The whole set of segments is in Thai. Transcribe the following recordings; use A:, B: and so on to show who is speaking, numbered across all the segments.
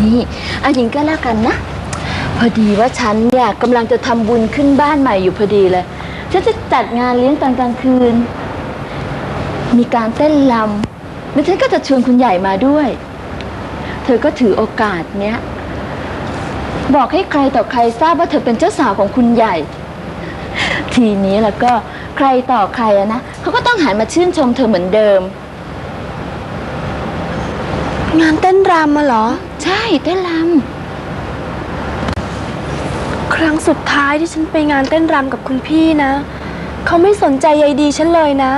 A: นี่อันยิงก็แล้วกันนะ พอดีว่าฉันเนี่ยกำลังจะทำบุญขึ้นบ้านใหม่อยู่พอดีเลย ฉันจะจัดงานเลี้ยงตอนกลางคืน มีการเต้นรำแล้วฉันก็จะชวนคุณใหญ่มาด้วย เธอก็ถือโอกาสเนี้ย บอกให้ใครต่อใครทราบว่าเธอเป็นเจ้าสาวของคุณใหญ่ ทีนี้แล้วก็ใครต่อใครอะนะเขาก็ต้องหันมาชื่นชมเธอเหมือนเดิม
B: งานเต้นรำมาเหรอ
A: ใช่เต้นร
B: ครั้งสุดท้ายที่ฉันไปงานเต้นรำกับคุณพี่นะ เขาไม่สนใจใยดีฉันเลยนะ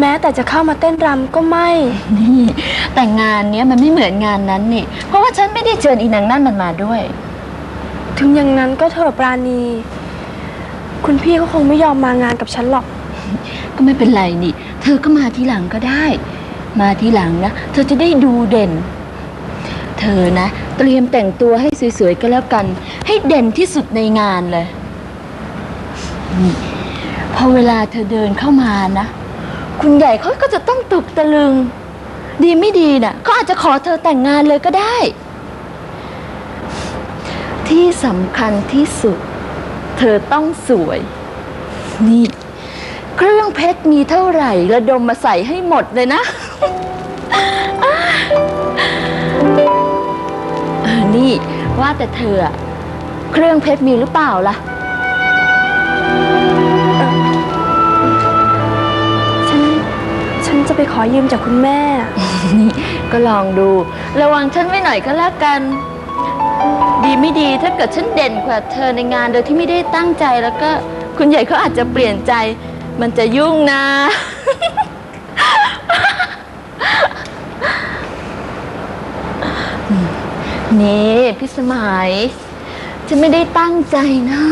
B: แม้แต่จะเข้ามาเต้นรำก็ไม่ำ
A: นี่ แต่งานเนี้ยมันไม่เหมือนงานนั้นนี่ เพราะว่าฉันไม่ได้เชิญอีนางนั่นมันมาด้วย
B: ถึงอย่างนั้นก็เถอะปราณี คุณพี่ก็คงไม่ยอมมางานกับฉันหรอก
A: ก็ไม่เป็นไรนี่ เธอก็มาทีหลังก็ได้ มาทีหลังนะ เธอจะได้ดูเด่น เธอนะ เตรียมแต่งตัวให้สวยๆก็แล้วกัน ให้เด่นที่สุดในงานเลยนี่พอเวลาเธอเดินเข้ามานะ คุณใหญ่เขาก็จะต้องตกตะลึง ดีไม่ดีน่ะเขาอาจจะขอเธอแต่งงานเลยก็ได้ ที่สำคัญที่สุด เธอต้องสวย นี่ เครื่องเพชรมีเท่าไหร่ระดมมาใส่ให้หมดเลยนะ นี่ ว่าแต่เธออะเครื่องเพชรมีหรือเปล่าล่ะ
B: ฉัน ฉันจะไปขอยืมจากคุณแม่
A: นี่ก็ลองดู ระวังฉันไว้หน่อยก็แล้วกัน ดีไม่ดีถ้าเกิดฉันเด่นกว่าเธอในงานโดยที่ไม่ได้ตั้งใจแล้วก็คุณใหญ่เขาอาจจะเปลี่ยนใจ มันจะยุ่งนะ นี่พี่สมัย ฉันไม่ได้ตั้งใจนะ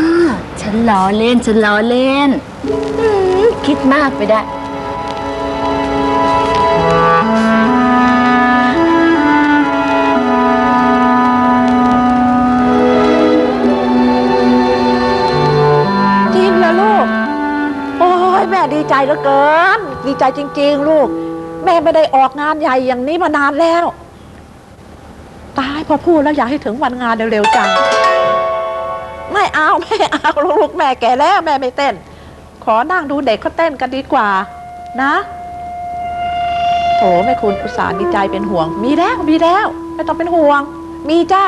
A: ฉันล้อเล่น ฉันล้อเล่นอืมคิดมากไปได้
C: จริงเหรอลูก โอ้ยแม่ดีใจเหลือเกิน ดีใจจริง ๆ ลูก แม่ไม่ได้ออกงานใหญ่อย่างนี้มานานแล้ว ตายพอพูดแล้วอยากให้ถึงวันงานเร็วๆจัง ไม่เอาไม่เอาลูกแม่แก่แล้วแม่ไม่เต้น ขอนั่งดูเด็กเขาเต้นกันดีกว่า นะโอ้แม่คุณอุตส่าห์มีใจเป็นห่วง มีแล้วมีแล้ว ไม่ต้องเป็นห่วง มีจ้า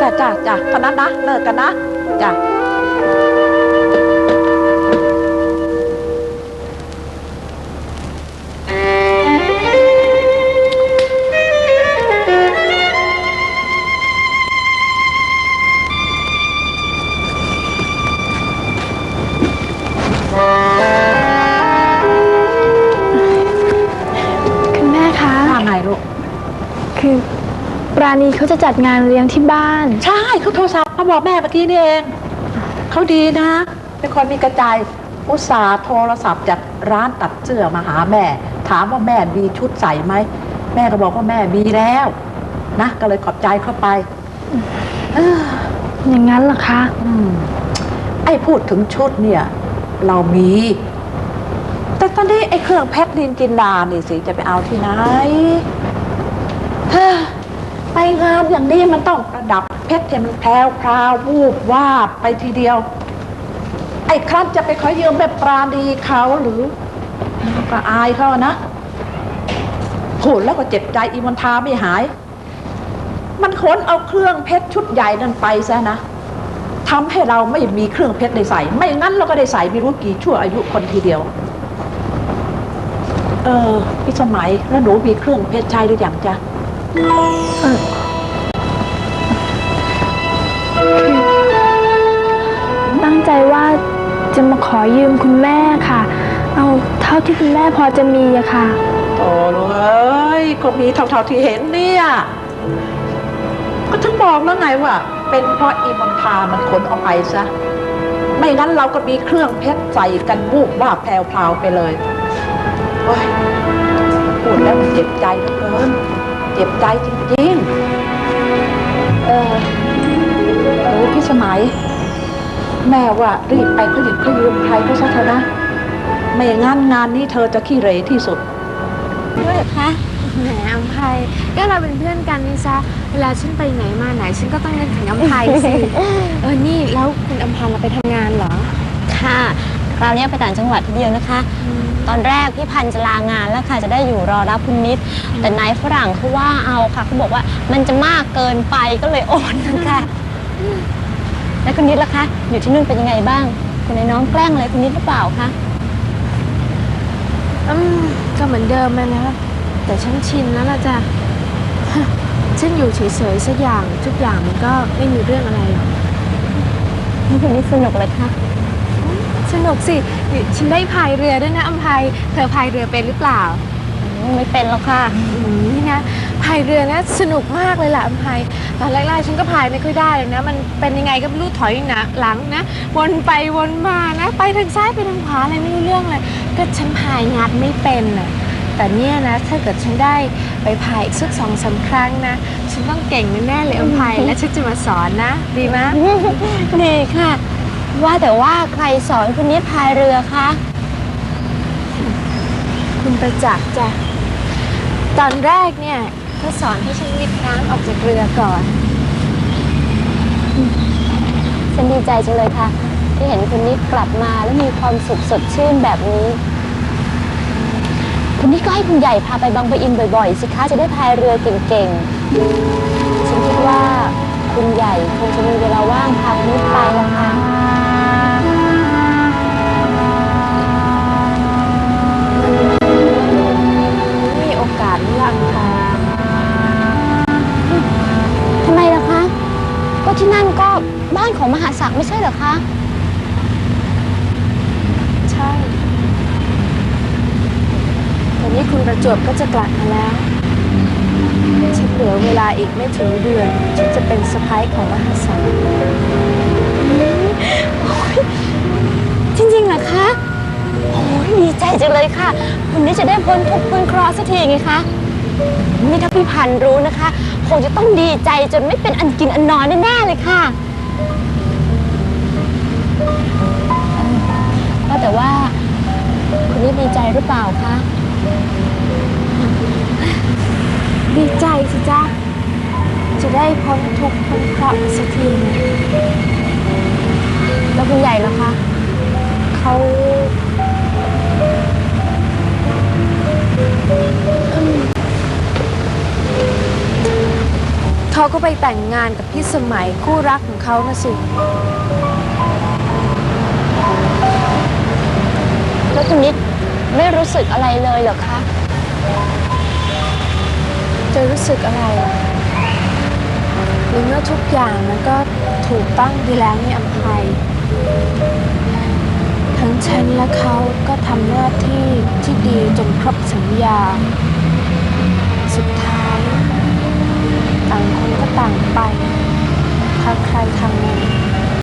C: จ้าจ้าจ้าเท่านั้นนะเลิกกันนะจ้า
B: ราณีเขาจะจัดงานเลี้ยงที่บ้าน
C: ใช่เขาโทรศัพท์มาบอกแม่เมื่อกี้นี่เอง เขาดีนะเป็นคนมีกระจายอุตส่าห์โทรศัพท์จากร้านตัดเสื้อมาหาแม่ ถามว่าแม่มีชุดใส่ไหม แม่ก็บอกว่าแม่มีแล้ว นะ ก็เลยขอบใจเข้าไปเออ
B: อย่างนั้นเหรอคะ
C: อืมไอ้พูดถึงชุดเนี่ย เรามี แต่ตอนนี้ไอ้เครื่องเพชรนินจินดานี่สิจะไปเอาที่ไหนเฮ้อ ไปงานอย่างนี้มันต้องประดับเพชรให้มันแพรวพราววูบวาบไปทีเดียว ไอ้ครั้นจะไปขอยืมแบบปราณีเขาหรือก็อายเขานะพูดแล้วก็เจ็บใจอีมันทาไม่หาย มันขนเอาเครื่องเพชรชุดใหญ่นั่นไปซะนะทำให้เราไม่มีเครื่องเพชรได้ใส่ ไม่งั้นเราก็ได้ใส่ไม่รู้กี่ชั่วอายุคนทีเดียว เออพี่สมัยแล้วหนูมีเครื่องเพชรใช้หรือยังจ๊ะ
B: ตั้งใจว่าจะมาขอยืมคุณแม่ค่ะ เอาเท่าที่คุณแม่พอจะมีอะค่ะ
C: โอ้ลูกเอ้ยก็มีเท่าๆที่เห็นเนี่ย ก็ถึงบอกแล้วไงว่า เป็นเพราะอีมอนทามันขนออกไปซะ ไม่งั้นเราก็มีเครื่องเพชรใส่กันบูบว่าแพรวๆไปเลยโอ้ยพูดแล้วมันเจ็บใจเหลือเกิน จ็บใจจริงๆ เออโอ้พี่สมัย แม่ว่ารีบไปขยิบขยืมใครก็ซะเถอะนะ ไม่งั้นงานนี้เธอจะขี้เหร่ที่สุด
D: ด้วยคะ
B: แหมอัมภัยก็เราเป็นเพื่อนกันนี่ซะเวลาฉันไปไหนมาไหน ฉันก็ต้องนึกถึงอัมภัยสิ เออ นี่แล้วคุณอัมพันธ์เราไปทำงานเหรอ
D: ค่ะ คราวนี้ไปต่างจังหวัดทีเดียวนะคะ ตอนแรกพี่พันธ์จะลางานแล้วค่ะจะได้อยู่รอรับคุณนิด แต่นายฝรั่งเขาว่าเอาค่ะเขาบอกว่ามันจะมากเกินไปก็เลยโอนนะคะแล้วคุณนิดล่ะคะอยู่ที่นู่นเป็นยังไงบ้าง คุณนายน้องแกล้งอะไรคุณนิดหรือเปล่าคะ
B: อืมก็เหมือนเดิมเลยนะแต่ฉันชินแล้วล่ะจ้ะฉันอยู่เฉยๆสักอย่างทุกอย่างมันก็ไม่มีเรื่องอะไรหรอก
D: นี่คุณนิดสนุกเลยค่ะ
B: สนุกสินี่ฉันได้พายเรือด้วยนะอัมภัยเธอพายเรือเป็นหรือเปล่า
D: ไม่เป็นหรอกค่ะ
B: อืมนี่นะพายเรือนะสนุกมากเลยล่ะอัมภัยตอนแรกๆฉันก็พายไม่ค่อยได้เลยนะ มันเป็นยังไงก็ไม่รู้ถอยนะหลังนะวนไปวนมานะ ไปทางซ้ายไปทางขวาอะไรไม่รู้เรื่องเลยก็ฉันพายงัดไม่เป็นน่ะแต่เนี่ยนะถ้าเกิดฉันได้ไปพายอีกสักสองสามครั้งนะฉันต้องเก่งแน่ๆเลยอัมภัยและฉันจะมาสอนนะ ดีไหม
D: ดีค่ะ ว่าแต่ว่าใครสอนคุณนิดพายเรือคะ
B: คุณประจักษ์จ้ะ ตอนแรกเนี่ยเขาสอนให้ฉันวิดน้ำออกจากเรือก่อน
D: ฉันดีใจจังเลยค่ะ ที่เห็นคุณนิดกลับมาแล้วมีความสุขสดชื่นแบบนี้ คุณนิดก็ให้คุณใหญ่พาไปบางปะอินบ่อยๆ สิคะจะได้พายเรือเก่งๆ ฉันคิดว่าคุณใหญ่คงจะมีเวลาว่างพาคุณนิดไปนะคะ ที่นั่นก็บ้านของมหาศักดิ์ไม่ใช่เหรอคะ
B: ใช่วันนี้คุณประจวบก็จะกลับมาแล้วฉันเหลือเวลาอีกไม่ถึงเดือนที่จะเป็นสะพ้ายของมหาศักดิ์
D: จริงๆเหรอคะ โอ้ยดีใจจังเลยค่ะ คุณนิดจะได้พ้นทุกข์พ้นเคราะห์สักทีไงคะ นี่ถ้าพี่พันธุ์รู้นะคะ คงจะต้องดีใจจนไม่เป็นอันกินอันนอนแน่ๆเลยค่ะว่าแต่ว่าคุณนิดดีใจหรือเปล่าคะ
B: ดีใจสิจ้าจะได้พ้นทุกข์พ้นเคราะห์สักทีนะ
D: แล้วคุณใหญ่ล่ะคะเขา
B: เขาก็ไปแต่งงานกับพี่สมัยคู่รักของเขานะสิ
D: แล้วคุณนิดไม่รู้สึกอะไรเลยเหรอคะ
B: จะรู้สึกอะไรล่ะหรือเมื่อทุกอย่างมันก็ถูกต้องดีแล้วนี่อัมภัย ทั้งฉันและเขาก็ทำหน้าที่ที่ดีจนครบสัญญา สุดท้ายต่างคน ก็ต่างไปทางใครทางนี้